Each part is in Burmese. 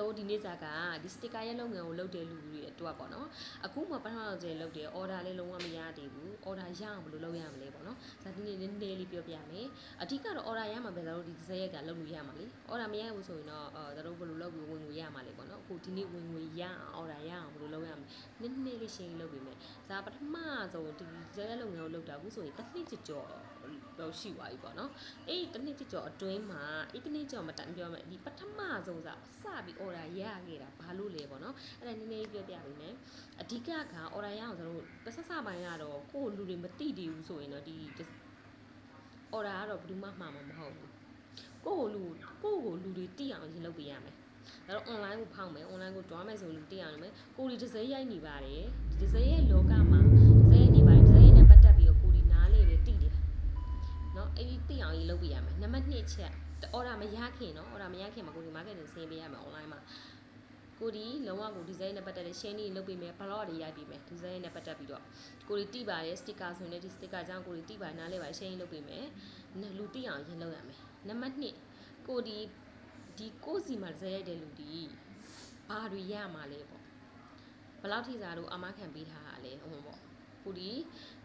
Hello ဒီနေ့စားကဒီ sticker ရဲ့လုပ်ငန်းကိုလုပ်တဲ့လူတွေအတွက်ပေါ့နော်အခုမှပထမဆုံးကျလုပ်တယ် order လေးလုံးဝမရသေးဘူး order ရအောင်ဘယ်လိုလုပ်ရမလဲပေါ့နော်ဒါဒီနေ့နည်းနည်းလေးပြောပြမယ်အဓိကတော့ order ရမှာပဲကျွန်တော်တို့ဒီဇက်ရက်ကလုပ်လို့ရမှာလေ order မရဘူးဆိုရင်တော့အဲကျွန်တော်တို့ဘယ်လိုလုပ်ပြီးဝင်ငွေရမှာလဲပေါ့နော်အခုဒီနေ့ဝင်ငွေရအောင် order ရအောင်ဘယ်လိုလုပ်ရမလဲနည်းနည်းလေးရှင်းလုပ်ပေးမယ်ဒါပထမဆုံးဒီဇက်ရက်လုပ်ငန်းကိုလုပ်တာအခုဆိုရင်တစ်နှစ်ကျော်ကျော်တော့ရှိသွားပြီပေါ့နော်အဲ့ဒီတစ်နှစ်ကျော်အတွင်းမှာအဲ့တစ်နှစ်ကျော်မတိုင်ပြောမယ်ဒီပထမဆုံးစစပြီး order ရခဲ့တာဘာလို့လဲပေါ့နော်အဲ့ဒါနည်းနည်းပြောပြပေးမယ်အဓိကက order ရအောင်ကျွန်တော်တို့တစ်ဆက်စပိုင်းကတော့ကိုယ့်လူတွေမတိတည်ဘူးဆိုရင်တော့ဒီ order ကတော့ဘယ်သူမှမှားမှာမဟုတ်ဘူးကိုယ့်ကိုလူကိုယ့်ကိုလူတွေတိအောင်ရင်လုပ်ပေးရမယ်ဒါတော့ online ကိုဖောက်မယ် online ကိုတွားမယ်ဆိုလူတိအောင်လုပ်မယ်ကိုယ်ဒီတစ်စဲရိုက်နေပါတယ်ဒီတစ်စဲရဲ့လောကမှာ တစ်ချက် order မရခင်နော် order မရခင်မှာကိုဒီ marketing ဆင်းပေးရမှာ online မှာကိုဒီလုံးဝကို design နဲ့ပတ်သက်တဲ့ shiny လုပ်ပေးမယ် blog တွေရိုက်ပေးမယ် design နဲ့ပတ်သက်ပြီးတော့ကိုဒီတိပါတယ် sticker ဆိုရင်ဒီ sticker ကြောင့်ကိုဒီတိပါနားလဲပါ shiny လုပ်ပေးမယ်လူတိအောင်ရင်လုပ်ရမယ်နံပါတ်1ကိုဒီဒီကိုစီမှာ design ရိုက်တဲ့လူဒီဘာတွေရမှာလဲပေါ့ဘယ်လောက်ထိစာတို့အမခံပေးထားတာလဲဟိုပေါ့ ကိုဒီ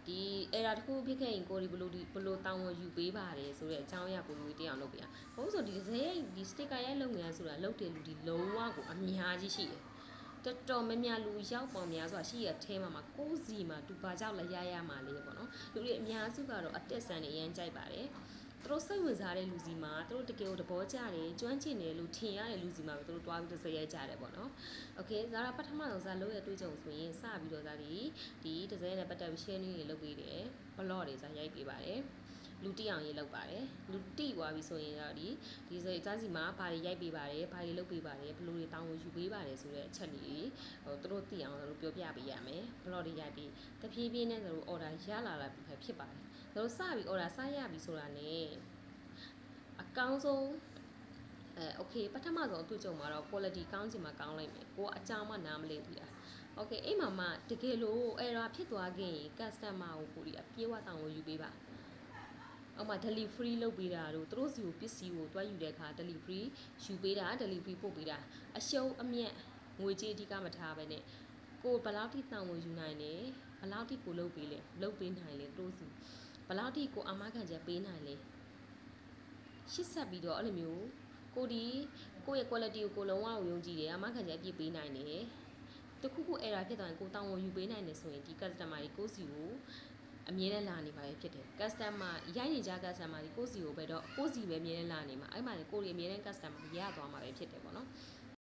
ဒီအဲ့ဒါတခုဖြစ်ခဲ့ရင်ကိုဒီဘလို့ဒီဘလို့တောင်းဝန်ယူပေးပါတယ်ဆိုတဲ့အကြောင်းအရာကိုလူကြီးတရားလုပ်ပြရ။ဘာလို့ဆိုဒီဇဲဒီ sticker ရဲ့လုပ်ငန်းဆိုတာလုပ်တယ်လူဒီလုံးဝကိုအများကြီးရှိတယ်။တော်တော်များများလူရောက်ပေါင်များဆိုတာရှိရအထဲမှာမှာကိုးစီမှာသူဘာကြောင့်လဲရရမှာလဲပေါ့နော်။လူတွေအများစုကတော့အတက်ဆန်နေရမ်းကြိုက်ပါတယ်။ သူတို့စိတ်ဝင်စားတဲ့လူစီမှာသူတို့တကယ်ကိုသဘောကျတယ်ကျွမ်းကျင်တယ်လို့ထင်ရတဲ့လူစီမှာပဲသူတို့တွားပြီးတော့ဇက်ရိုက်ကြတယ်ပေါ့နော်။ Okay ဇာတာပထမဆုံးဇာလို့ရတွေ့ကြုံဆိုရင်စပြီးတော့ဇာဒီဒီဒီဇိုင်းနဲ့ပတ်သက်ပြီး share နည်းတွေလုပ်ပေးတယ် blog တွေဇာရိုက်ပေးပါတယ် လူတိအောင်ရေးလုပ်ပါတယ်လူတိသွားပြီဆိုရင်တော့ဒီဒီစိတ်ကြားစီမှာဘာတွေရိုက်ပေးပါတယ်ဘာတွေလုပ်ပေးပါတယ်ဘယ်လိုတွေတောင်းဝန်ယူပေးပါတယ်ဆိုတဲ့အချက်တွေဟိုသူတို့သိအောင်တို့ပြောပြပေးရမယ် blog တွေရိုက်ပြီးတဖြည်းဖြည်းနဲ့တို့ order ရလာလာပြီဖြစ်ပါတယ်တို့စပြီး order စရပြီဆိုတာ ਨੇ အကောင်းဆုံးအဲ okay ပထမဆုံးအတွေ့အကြုံမှာတော့ quality ကောင်းချင်မှကောင်းလိုက်မယ်ကိုကအကြောင်းမှနားမလည်ဘူးလား okay အိမ်မှာမှတကယ်လို့ error ဖြစ်သွားခဲ့ရင် customer ကိုကိုဒီအပြေးဝတောင်းကိုယူပေးပါ အောက်မှာ delivery လုပ်ပေးတာတို့သူတို့စီကိုပစ္စည်းကိုတွားယူတဲ့အခါ delivery ယူပေးတာ delivery ပို့ပေးတာအရှုံးအမြတ်ငွေကြေးအဓိကမထားပဲနဲ့ကိုဘယ်လောက်ထိတောင်းကိုယူနိုင်လဲဘယ်လောက်ထိကိုလုပ်ပေးလဲလုပ်ပေးနိုင်လဲသူတို့စီဘယ်လောက်ထိကိုအာမခံချက်ပေးနိုင်လဲရှစ်ဆက်ပြီးတော့အဲ့လိုမျိုးကိုဒီကိုယ့်ရဲ့ quality ကိုကိုလုံးဝကိုယုံကြည်တယ်အာမခံချက်အပြည့်ပေးနိုင်တယ်တခုခု error ဖြစ်သွားရင်ကိုတောင်းဝန်ယူပေးနိုင်တယ်ဆိုရင်ဒီ customer ကြီးကိုစီကို အမြဲတမ်းလာနေပါပဲဖြစ်တယ် customer ရိုက်နေကြ customer ကြီးကိုစီကိုပဲတော့ကိုစီပဲအမြဲတမ်းလာနေမှာအဲ့မှာလေကိုရီအမြဲတမ်း customer ရသွားမှာပဲဖြစ်တယ်ပေါ့နော်